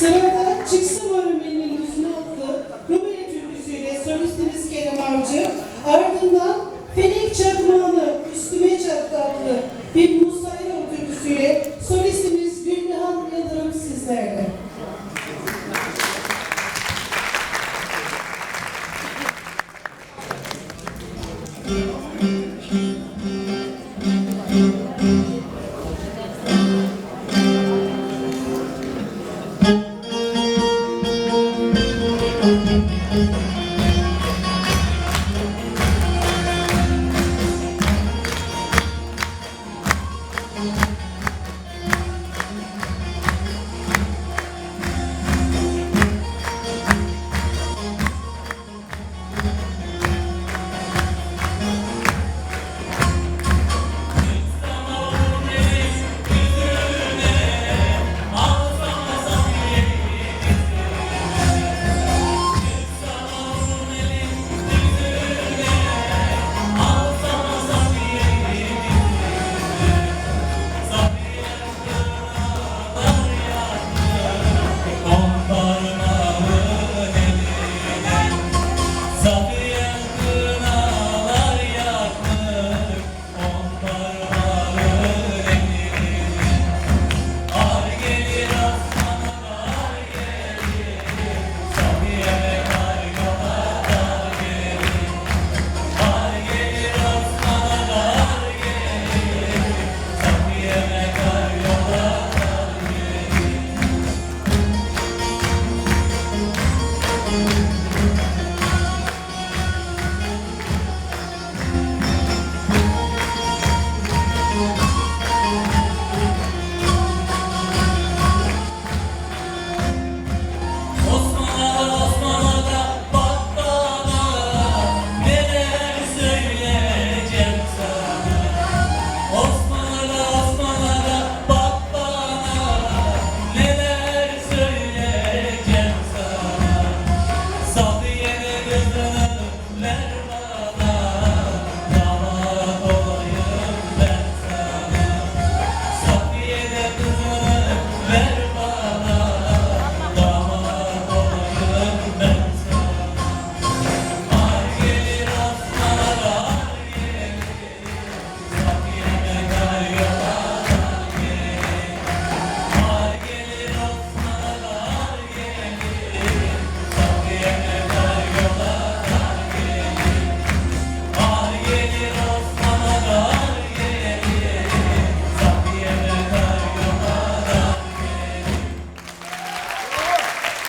Sabahat'tan Çıksın Örümeli'nin yüzünü adlı Rumeli türküsüyle solistimiz Kerem Avcı, ardından Felek Çakmağı'nı Üstüme Çaktı adlı bir Musa Erol türküsüyle solistimiz Gülnihan Yıldırım sizlerle.